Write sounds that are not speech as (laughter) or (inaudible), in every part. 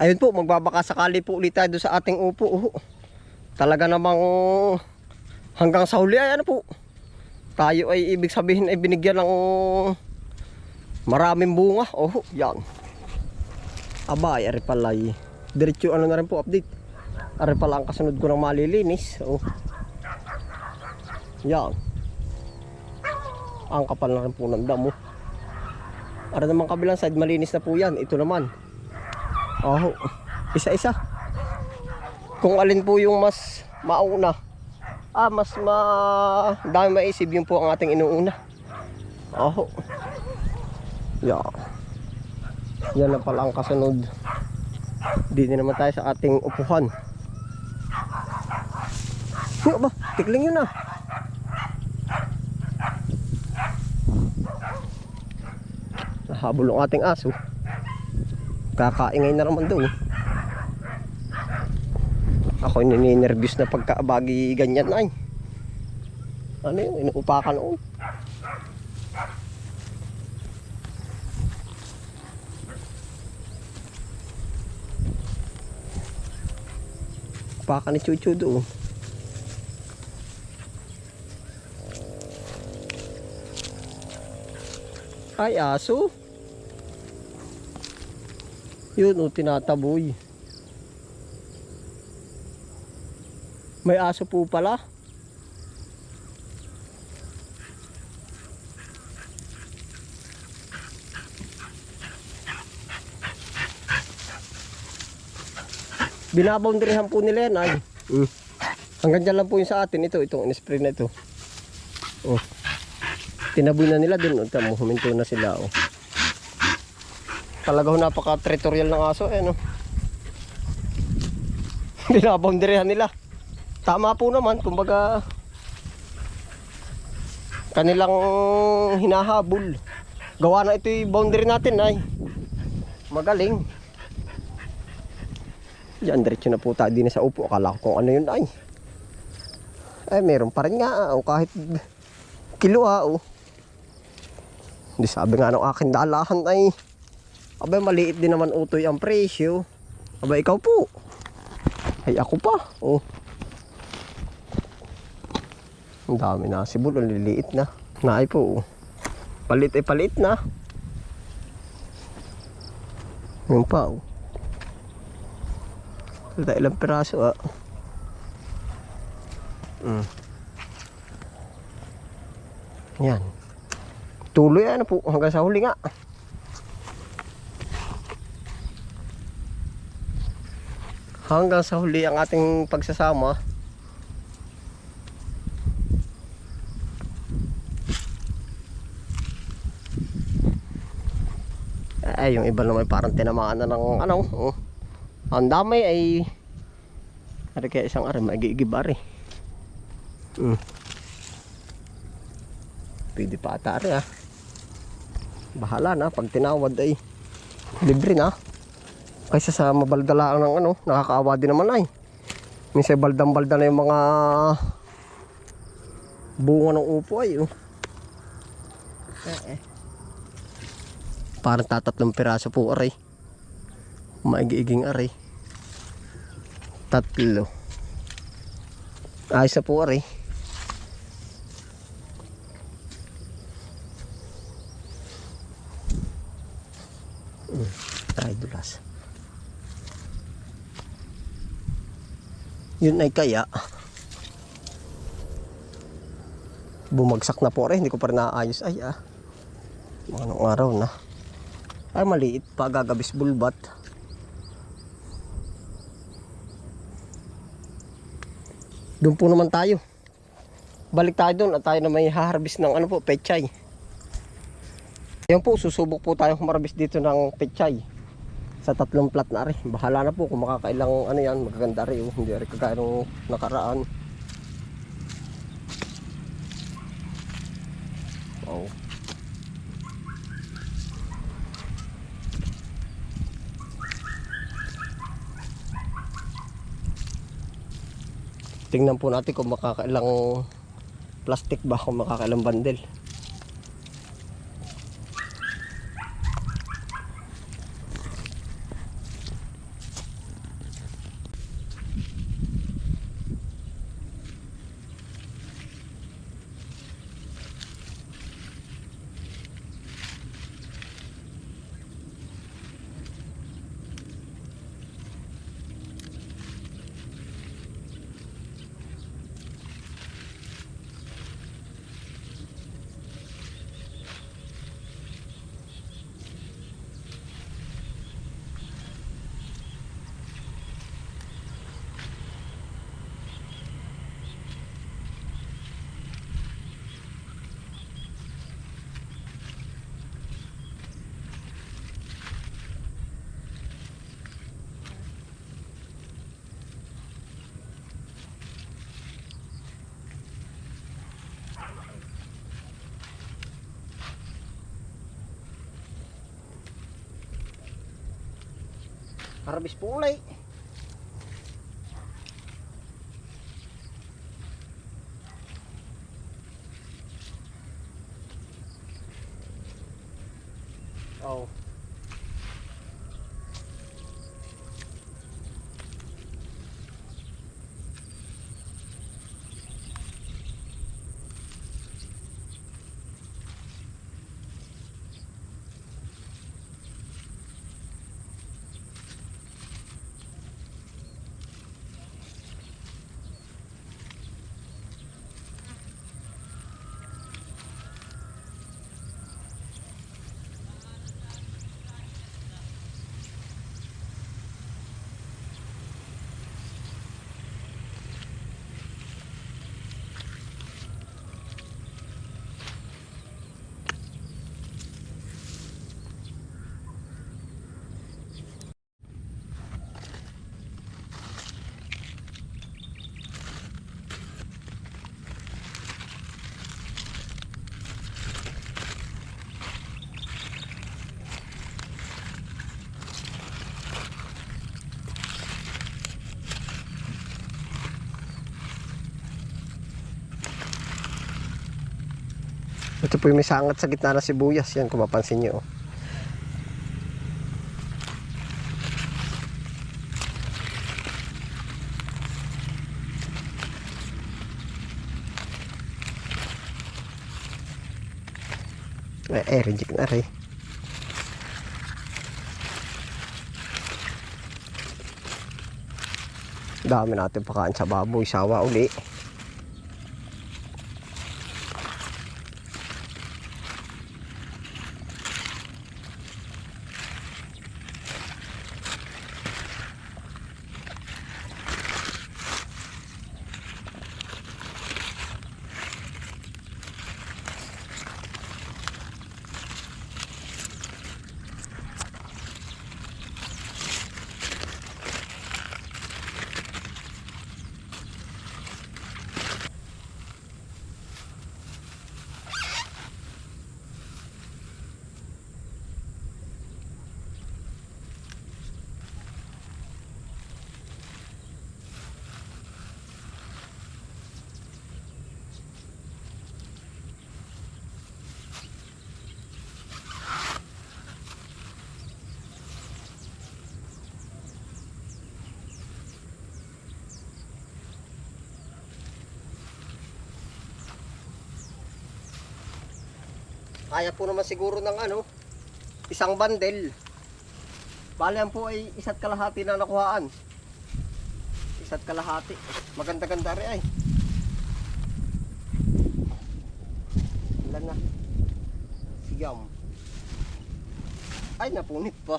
Ayun po, magbabaka sakali po ulit tayo sa ating upo. Oh. Talaga namang hanggang sa huli ay ano po. Tayo ay ibig sabihin ay binigyan ng maraming bunga. Oh, yan. Aba, ay ari pala ay. Diretso ano na rin po update. Ari pala ang kasunod ko ng malilinis. Oh. Yan. Ang kapal na rin po ng damo. Para naman kabilang side, malinis na po yan. Ito naman. Oh, isa-isa. Kung alin po yung mas mauna. Ah, mas ma dami maisip yun po ang ating inuuna. Oh. Yeah. Yan na pala ang kasunod. Dito naman tayo sa ating upuhan. Yo ba, tikling yun ah. Nahabol ang ating aso. Kakaingay na naman doon. Ako nininervyos na pagkaabagi ganyan ay. Ano yun, inuupakan noon. Upakan ni Chuchu doon. Ay, aso. Yun, o, tinataboy. May aso po pala. Binaboundaryhan po nila yan ay. Mm. Hanggang dyan lang po yung sa atin ito, itong in-spray na ito. Oh. Tinaboy na nila dun, tamo, huminto na sila oh. Talaga ho napaka-territorial ng aso eh no. (laughs) Binaboundaryhan nila. Tama po naman, kumbaga kanilang hinahabol. Gawa na ito yung boundary natin ay. Magaling. Diyan, diretso na po tayo din sa upo. Akala ko kung ano yun ay. Ay, meron pa rin nga. O kahit kilo ah. Oh. Hindi sabi nga ng akin dalahan ay. Abay, maliit din naman utoy ang presyo. Abay, ikaw po. Ay, ako pa. Oh. Ang dami na. Sibol, ang liliit na. Naay po. Oh. Palit ay palit na. Yung pa. Oh. Wala ilang piraso ah. Mm. Yan. Tuloy ano po hanggang sa huli nga. Hanggang sa huli ang ating pagsasama. Ay, yung iba naman parang tinamaan na ng ano. Oh. Ang dami ay Ari kaya isang ari, magigib ari. Hmm. Pwede pa ata ah. Bahala na, pag tinawad ay libre na. Kaysa sa mabaldalaan ng ano, nakakaawa din naman ay. Minsan baldang-balda na yung mga bunga ng upo ay. Oh. Eh, eh. Parang tatatlong piraso po aray. Maigi-iging aray. Tatlo. Ayos na po aray. Mm, Ay, dulas. Yun ay kaya bumagsak na po rin. Hindi ko pa rin naayos. Ay ah. Anong araw na. Ay maliit pa gagabis bulbat. Doon po naman tayo. Balik tayo doon at tayo na may haharbis ng ano po, pechay. Ayun po, susubok po tayo humarbis dito ng pechay. Sa tatlong plat na rin. Bahala na po kung makakailang ano yan, magaganda rin. Oh. Hindi rin kagaya nung nakaraan. Wow. Tingnan po natin kung makakailang plastic ba kung makakailang bandel. Harvest po ulay. Ito po yung may sangat sa gitna ng sibuyas. Yan kung mapansin nyo. Eh, eh, reject na rin. Dami natin pakain sa baboy, sawa uli. Kaya po naman siguro ng ano, isang bandel. Bale po ay isa't kalahati na nakuhaan. Isa't kalahati. Maganda-ganda rin ay. Ilan na? Siyam. Ay, napunit pa.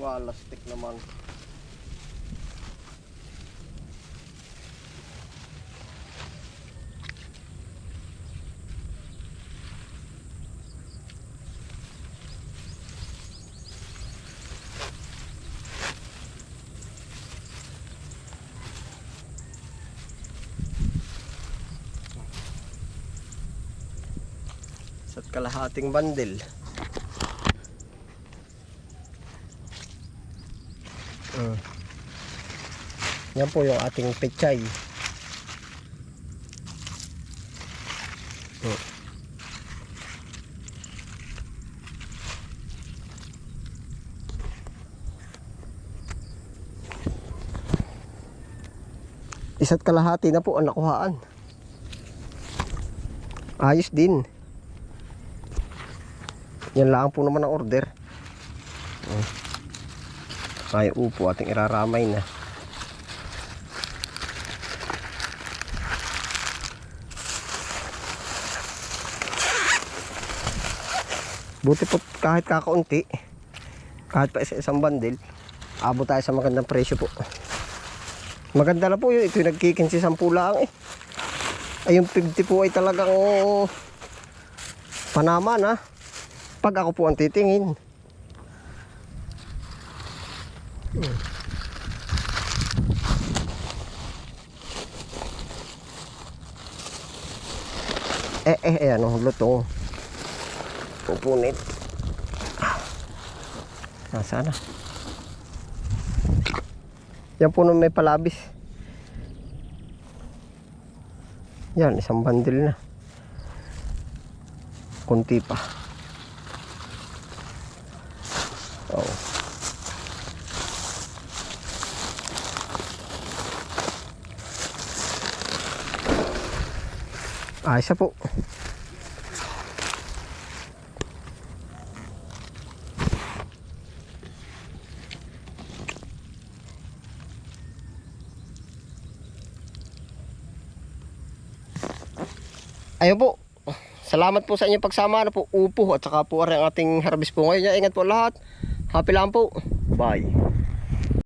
Walastik naman. Isa't kalahating bandel. Mm. Yan po yung ating pechay. Mm. Isa't kalahati na po ang nakuhaan. Ayos din. Yan lang po naman ang order. Oh. Ay upo ating iraramay na. Buti po kahit kakaunti, kahit pa isa isang bandil, abot tayo sa magandang presyo po. Maganda na po yun. Ito yung nagkikinsi sampu lang eh. Ay yung 50 po ay talagang panama na. Pag ako po ang titingin. Eh, eh, eh, ano, lutong. Pupunit. Nasaan na? Yan po nung may palabis. Yan, isang bandil na. Kunti pa. Oh. Ah, isa po. Ayun po. Salamat po sa inyong pagsama na po upo at saka po ang ating harvest po ngayon. Ingat po lahat. Happy lang po. Bye.